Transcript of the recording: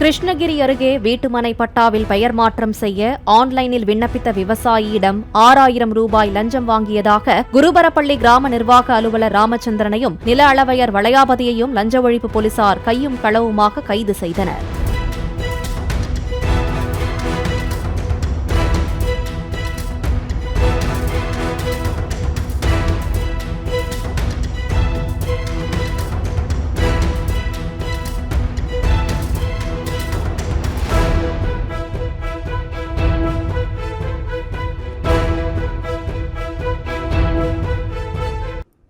கிருஷ்ணகிரி அருகே வீட்டுமனை பட்டாவில் பெயர் மாற்றம் செய்ய ஆன்லைனில் விண்ணப்பித்த விவசாயியிடம் ஆறாயிரம் ரூபாய் லஞ்சம் வாங்கியதாக குருபரப்பள்ளி கிராம நிர்வாக அலுவலர் ராமச்சந்திரனையும் நில அளவையர் வளையாபதியையும் லஞ்ச ஒழிப்பு போலீசார் கையும் களவுமாக கைது செய்தனர்.